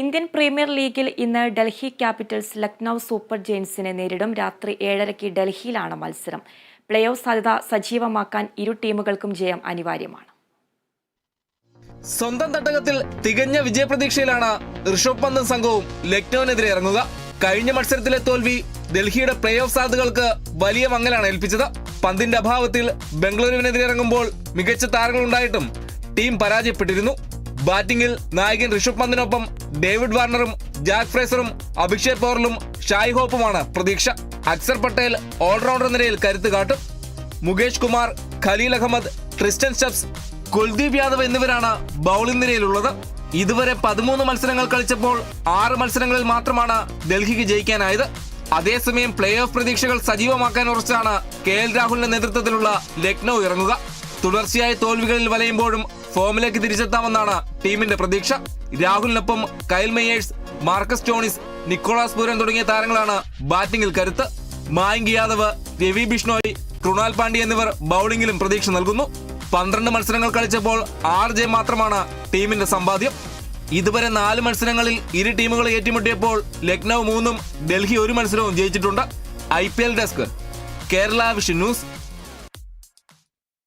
Indian premier ലീഗിൽ ഇന്ന് Delhi Capitals Lucknow super ജെയിൻസിനെ നേരിടും. രാത്രി ഏഴരയ്ക്ക് ഡൽഹിയിലാണ് മത്സരം. പ്ലേ ഓഫ് സാധ്യത സജീവമാക്കാൻ ഇരു ടീമുകൾക്കും ജയം അനിവാര്യമാണ്. സ്വന്തം തട്ടകത്തിൽ തികഞ്ഞ വിജയപ്രതീക്ഷയിലാണ് ഋഷഭ് പന്തും സംഘവും ലക്നൌവിനെതിരെ ഇറങ്ങുക. കഴിഞ്ഞ മത്സരത്തിലെ തോൽവി ഡൽഹിയുടെ പ്ലേ ഓഫ് സാധ്യതകൾക്ക് വലിയ മങ്ങലാണ് ഏൽപ്പിച്ചത്. പന്തിന്റെ അഭാവത്തിൽ ബംഗളൂരുവിനെതിരെ ഇറങ്ങുമ്പോൾ മികച്ച താരങ്ങളുണ്ടായിട്ടും ടീം പരാജയപ്പെട്ടിരുന്നു. ബാറ്റിംഗിൽ നായകൻ ഋഷഭ് പന്തിനൊപ്പം ഡേവിഡ് വാർണറും ജാക്ക് ഫ്രേസറും അഭിഷേക് പോറലും ഷായ് ഹോപ്പുമാണ് പ്രതീക്ഷ. അക്സർ പട്ടേൽ ഓൾറൗണ്ടർ നിലയിൽ കരുത്ത് കാട്ടും. മുകേഷ് കുമാർ ഖലീൽ അഹമ്മദ് ക്രിസ്റ്റൻ സ്റ്റെപ്സ് കുൽദീപ് യാദവ് എന്നിവരാണ് ബൗളിംഗ് നിരയിലുള്ളത്. ഇതുവരെ പതിമൂന്ന് മത്സരങ്ങൾ കളിച്ചപ്പോൾ ആറ് മത്സരങ്ങളിൽ മാത്രമാണ് ഡൽഹിക്ക് ജയിക്കാനായത്. അതേസമയം പ്ലേ ഓഫ് പ്രതീക്ഷകൾ സജീവമാക്കാൻ ഉറച്ചാണ് കെ എൽ രാഹുലിന്റെ നേതൃത്വത്തിലുള്ള ലക്നൌ ഇറങ്ങുക. തുടർച്ചയായ തോൽവികളിൽ വലയുമ്പോഴും ഫോമിലേക്ക് തിരിച്ചെത്താമെന്നാണ് ടീമിന്റെ പ്രതീക്ഷ. രാഹുലിനൊപ്പം Kyle Mayers Marcus Stoinis Nicholas Pooran തുടങ്ങിയ താരങ്ങളാണ് ബാറ്റിംഗിൽ കരുത്ത്. മായങ്ക് യാദവ് രവി ബിഷ്ണോയ് കൃണാൽ പാണ്ഡ്യ എന്നിവർ ബൌളിംഗിലും പ്രതീക്ഷ നൽകുന്നു. പന്ത്രണ്ട് മത്സരങ്ങൾ കളിച്ചപ്പോൾ ആറ് ജയം മാത്രമാണ് ടീമിന്റെ സമ്പാദ്യം. ഇതുവരെ നാല് മത്സരങ്ങളിൽ ഇരു ടീമുകൾ ഏറ്റുമുട്ടിയപ്പോൾ ലക്നൗ മൂന്നും ഡൽഹി ഒരു മത്സരവും ജയിച്ചിട്ടുണ്ട്. I P L desk Kerala Vision News